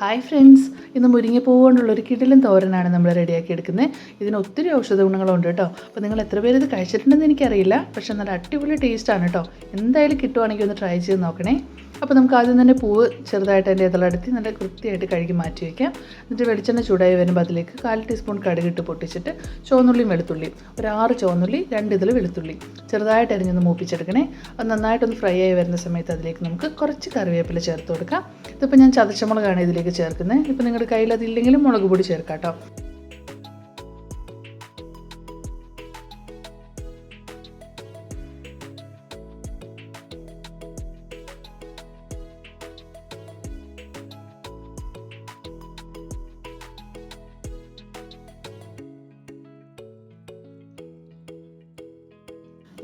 Hi friends ഇന്ന് മുരിങ്ങപ്പൂ കൊണ്ടുള്ള ഒരു കിടിലൻ തോരനാണ് നമ്മൾ റെഡിയാക്കി എടുക്കുന്നത്. ഇതിന് ഒത്തിരി ഔഷധ ഗുണങ്ങളുണ്ട് കേട്ടോ. അപ്പോൾ നിങ്ങൾ എത്ര പേര് ഇത് കഴിച്ചിട്ടുണ്ടെന്ന് എനിക്കറിയില്ല. പക്ഷേ നല്ല അടിപൊളി ടേസ്റ്റാണ് കേട്ടോ. എന്തായാലും കിട്ടുവാണെങ്കിൽ ഒന്ന് ട്രൈ ചെയ്ത് നോക്കണേ. അപ്പോൾ നമുക്ക് ആദ്യം തന്നെ പൂവ് ചെറുതായിട്ട് അതിന്റെ ഇതളടുത്തി നല്ല കൃത്യമായിട്ട് കഴുകി മാറ്റി വയ്ക്കാം എന്നിട്ട് വെളിച്ചെണ്ണ ചൂടായി വരുമ്പോൾ അതിലേക്ക് കാൽ ടീസ്പൂൺ കടുകിട്ട് പൊട്ടിച്ചിട്ട് ചുവന്നുള്ളിയും വെളുത്തുള്ളിയും ഒരു ആറ് ചുവന്നുള്ളി രണ്ട് ഇതിൽ വെളുത്തുള്ളി ചെറുതായിട്ട് അരിഞ്ഞൊന്ന് മൂപ്പിച്ചെടുക്കണേ. അത് നന്നായിട്ടൊന്ന് ഫ്രൈ ആയി വരുന്ന സമയത്ത് അതിലേക്ക് നമുക്ക് കുറച്ച് കറിവേപ്പില ചേർത്ത് കൊടുക്കാം. ഇതിപ്പോൾ ഞാൻ ചതച്ചമുളകാണ് ഇതിലേക്ക് ചേർക്കുന്നത് ഇപ്പോൾ നിങ്ങളുടെ കയ്യിൽ അതില്ലെങ്കിലും മുളക് പൊടി ചേർക്കാം കേട്ടോ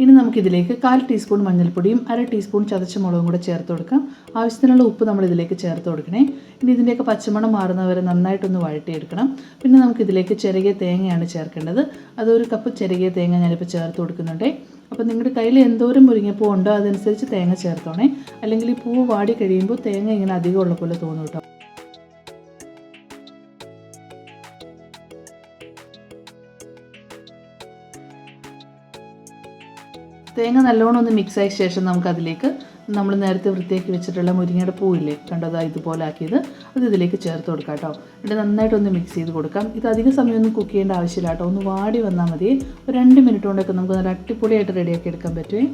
ഇനി നമുക്കിതിലേക്ക് കാൽ ടീസ്പൂൺ മഞ്ഞൾപ്പൊടിയും അര ടീസ്പൂൺ ചതച്ച മുളകും കൂടെ ചേർത്ത് കൊടുക്കാം. ആവശ്യത്തിനുള്ള ഉപ്പ് നമ്മൾ ഇതിലേക്ക് ചേർത്ത് കൊടുക്കണേ. ഇനി ഇതിന്റെയൊക്കെ പച്ചമണം മാറുന്നവരെ നന്നായിട്ടൊന്ന് വഴട്ടിയെടുക്കണം പിന്നെ നമുക്കിതിലേക്ക് ചെറിയ തേങ്ങയാണ് ചേർക്കേണ്ടത്. അതൊരു കപ്പ് ചെറിയ തേങ്ങ ഞാനിപ്പോൾ ചേർത്ത് കൊടുക്കുന്നുണ്ടേ. അപ്പോൾ നിങ്ങളുടെ കയ്യിൽ എന്തോരം മുരിങ്ങപ്പൂ ഉണ്ടോ അതനുസരിച്ച് തേങ്ങ ചേർത്തോണേ. അല്ലെങ്കിൽ ഈ പൂവ് വാടി കഴിയുമ്പോൾ തേങ്ങ ഇങ്ങനെ അധികം ഉള്ള പോലെ തോന്നും കേട്ടോ തേങ്ങ നല്ലോണം ഒന്ന് മിക്സ് ആയ ശേഷം നമുക്ക് അതിലേക്ക് നമ്മൾ നേരത്തെ വൃത്തിയാക്കി വെച്ചിട്ടുള്ള മുരിങ്ങയുടെ പൂവില്ലേ കണ്ടതാ ഇതുപോലെ ആക്കിയത്. അത് ഇതിലേക്ക് ചേർത്ത് കൊടുക്കാം കേട്ടോ. എന്നിട്ട് നന്നായിട്ടൊന്ന് മിക്സ് ചെയ്ത് കൊടുക്കാം. ഇത് അധിക സമയമൊന്നും കുക്ക് ചെയ്യേണ്ട ആവശ്യമില്ല കേട്ടോ. ഒന്ന് വാടി വന്നാൽ മതി. ഒരു രണ്ട് മിനിറ്റ് കൊണ്ടൊക്കെ നമുക്ക് നല്ല അടിപൊളിയായിട്ട് റെഡിയാക്കി എടുക്കാൻ പറ്റുമേ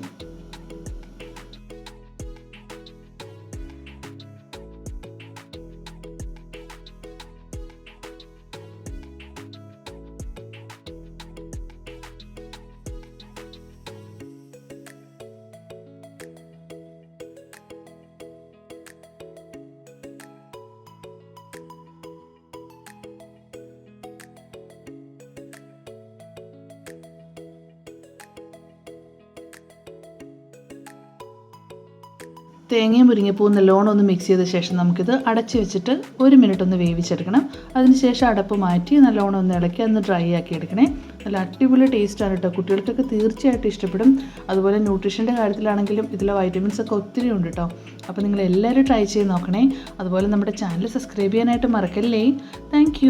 തേങ്ങയും മുരിങ്ങപ്പൂവും നല്ലോണം ഒന്ന് മിക്സ് ചെയ്ത ശേഷം നമുക്കിത് അടച്ചു വെച്ചിട്ട് ഒരു മിനിറ്റ് ഒന്ന് വേവിച്ചെടുക്കണം. അതിനുശേഷം അടപ്പ് മാറ്റി നല്ലോണം ഒന്ന് ഇളക്കി ഒന്ന് ഡ്രൈ ആക്കി എടുക്കണേ. നല്ല അടിപൊളി ടേസ്റ്റാണ് കേട്ടോ കുട്ടികൾക്കൊക്കെ തീർച്ചയായിട്ടും ഇഷ്ടപ്പെടും. അതുപോലെ ന്യൂട്രീഷന്റെ കാര്യത്തിലാണെങ്കിലും ഇതിലെ വൈറ്റമിൻസ് ഒക്കെ ഒത്തിരി ഉണ്ട് കേട്ടോ അപ്പോൾ നിങ്ങൾ എല്ലാവരും ട്രൈ ചെയ്ത് നോക്കണേ. അതുപോലെ നമ്മുടെ ചാനൽ സബ്സ്ക്രൈബ് ചെയ്യാനായിട്ട് മറക്കല്ലേ. താങ്ക്